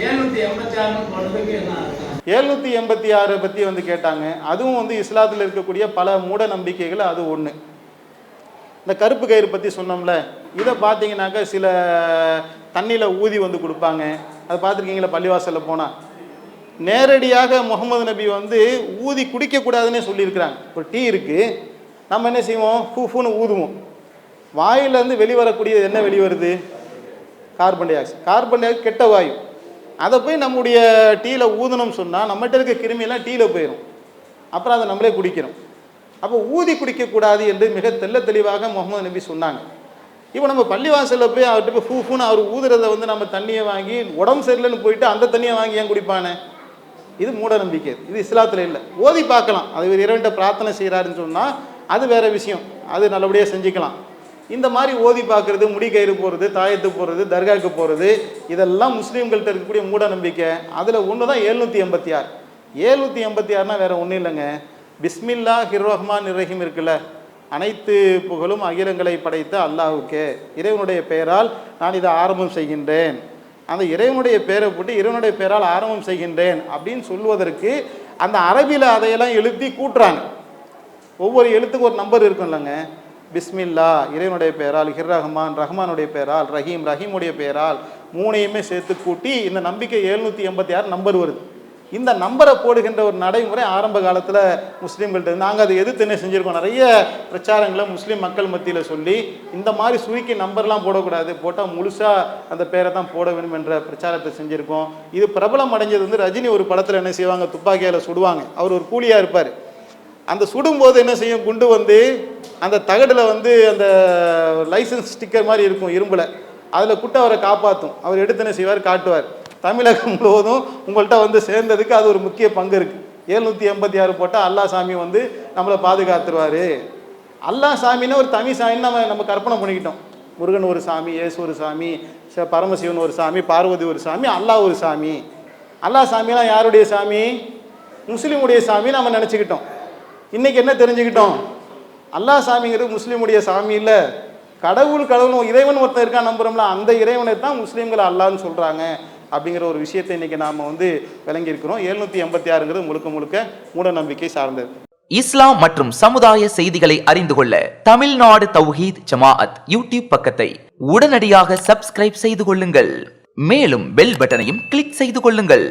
எழுநூற்றி எண்பத்தி ஆறு பற்றி வந்து கேட்டாங்க. அதுவும் வந்து இஸ்லாத்தில் இருக்கக்கூடிய பல மூட நம்பிக்கைகள் அது ஒன்று இந்த கருப்பு கயிறு பற்றி சொன்னோம்ல இதை பார்த்தீங்கன்னாக்கா சில தண்ணியில் ஊதி வந்து கொடுப்பாங்க. அது பார்த்துருக்கீங்களா பள்ளிவாசலில் போனால் நேரடியாக முகமது நபி வந்து ஊதி குடிக்கக்கூடாதுன்னே சொல்லியிருக்கிறாங்க. ஒரு டீ இருக்குது நம்ம என்ன செய்வோம்? ஹூஃபுன்னு ஊதுவோம். வாயிலேருந்து வெளிவரக்கூடியது என்ன வெளிவருது? Carbon dioxide. Carbon dioxide கெட்ட வாயு. அதை போய் நம்முடைய டீயில் ஊதணும்னு சொன்னால் நம்மகிட்ட இருக்க கிருமியெல்லாம் டீயில் போயிடும் அப்புறம் அதை நம்மளே குடிக்கிறோம். அப்போ ஊதி குடிக்கக்கூடாது என்று மிக தெள்ள தெளிவாக முகமது நபி சொன்னாங்க. இப்போ நம்ம பள்ளிவாசலில் போய் அவர்கிட்ட போய் ஃபூஃபுன்னு அவர் ஊதுறதை வந்து நம்ம தண்ணியை வாங்கி உடம்பு சரியில்லைன்னு போயிட்டு அந்த தண்ணியை வாங்கி ஏன் குடிப்பானே? இது மூட நம்பிக்கை இது இஸ்லாத்தில் இல்லை. ஓதி பார்க்கலாம். அது இவர் இறைவன்ட்ட பிரார்த்தனை செய்கிறாருன்னு சொன்னால் அது வேறு விஷயம். அது நல்லபடியாக செஞ்சுக்கலாம். இந்த மாதிரி ஓதி பார்க்குறது முடி கயிறு போகிறது தாயத்து போகிறது தர்காவுக்கு போகிறது இதெல்லாம் முஸ்லீம்கள்ட்ட இருக்கக்கூடிய மூட நம்பிக்கை அதில் ஒன்று தான் எழுநூற்றி எண்பத்தி ஆறு. ஏழ்நூற்றி எண்பத்தி ஆறுனா வேறு ஒன்றும் இல்லைங்க. பிஸ்மில்லா ஹிர் ரஹ்மான் இருக்குல்ல. அனைத்து புகழும் அகிலங்களை படைத்த அல்லாஹ்வுக்கே இறைவனுடைய பெயரால் நான் இதை ஆரம்பம் செய்கின்றேன். அந்த இறைவனுடைய பெயரை போட்டு இறைவனுடைய பெயரால் ஆரம்பம் செய்கின்றேன் அப்படின்னு சொல்வதற்கு அந்த அரபியில் அதையெல்லாம் எழுதி கூட்டுறாங்க. ஒவ்வொரு எழுத்துக்கும் ஒரு நம்பர் இருக்கும் இல்லைங்க பிஸ்மில்லா இறைவனுடைய பெயரால் ஹிர் ரஹ்மான் ரஹ்மானுடைய பெயரால் ரஹீம் ரஹீமுடைய பெயரால் மூணையுமே சேர்த்து கூட்டி இந்த நம்பிக்கை எழுநூற்றி எண்பத்தி ஆறு நம்பர் வருது. இந்த நம்பரை போடுகின்ற ஒரு நடைமுறை ஆரம்ப காலத்தில் முஸ்லீம்கள்ட்ட நாங்கள் அதை எதிர்த்து என்ன செஞ்சுருக்கோம்? நிறைய பிரச்சாரங்களை முஸ்லீம் மக்கள் மத்தியில் சொல்லி இந்த மாதிரி சுருக்கி நம்பர்லாம் போடக்கூடாது போட்டால் முழுசாக அந்த பேரை தான் போட வேணும் என்ற பிரச்சாரத்தை செஞ்சுருக்கோம். இது பிரபலம் அடைஞ்சது வந்து ரஜினி ஒரு படத்தில் என்ன செய்வாங்க? துப்பாக்கியால் சுடுவாங்க. அவர் ஒரு கூலியாக இருப்பார். அந்த சுடும்போது என்ன செய்யும்? குண்டு வந்து அந்த தகடில் வந்து அந்த லைசன்ஸ் ஸ்டிக்கர் மாதிரி இருக்கும் இரும்பில். அதில் குட்டை அவரை காப்பாற்றும் அவர் எடுத்து செய்வார்? காட்டுவார். தமிழகம் முழுவதும் உங்கள்கிட்ட வந்து சேர்ந்ததுக்கு அது ஒரு முக்கிய பங்கு இருக்குது எழுநூற்றி எண்பத்தி ஆறு போட்டால் அல்லா சாமி வந்து நம்மளை பாதுகாத்துருவார். அல்லா சாமின்னா ஒரு தமிழ் சாமின்னு நம்ம நம்ம கற்பனை பண்ணிக்கிட்டோம். முருகன் ஒரு சாமி இயேசு ஒரு சாமி பரமசிவன் ஒரு சாமி பார்வதி ஒரு சாமி அல்லாஹ் ஒரு சாமி. அல்லாஹ் சாமிலாம் யாருடைய சாமி? முஸ்லீமுடைய சாமி நம்ம நினச்சிக்கிட்டோம். இன்றைக்கி என்ன தெரிஞ்சுக்கிட்டோம்? அல்லாஹ் சாமிங்கிறது முஸ்லீமுடைய சாமி இல்லை. கடவுள் கடவுள் இறைவன் ஒருத்தன் இருக்கான் நம்புறோம்ல அந்த இறைவனை தான் முஸ்லீம்கள் அல்லாஹ்னு சொல்கிறாங்க அப்படிங்கிற ஒரு விஷயத்தை இன்னைக்கு நாம் வந்து விளங்கியிருக்கிறோம். எழுநூற்றி எண்பத்தி ஆறுங்கிறது முழுக்க முழுக்க மூட நம்பிக்கை சார்ந்தது. இஸ்லாம் மற்றும் சமுதாய செய்திகளை அறிந்து கொள்ள தமிழ்நாடு தௌஹீத் ஜமாஅத் யூடியூப் பக்கத்தை உடனடியாக சப்ஸ்கிரைப் செய்து கொள்ளுங்கள். மேலும் பெல் பட்டனையும் கிளிக் செய்து கொள்ளுங்கள்.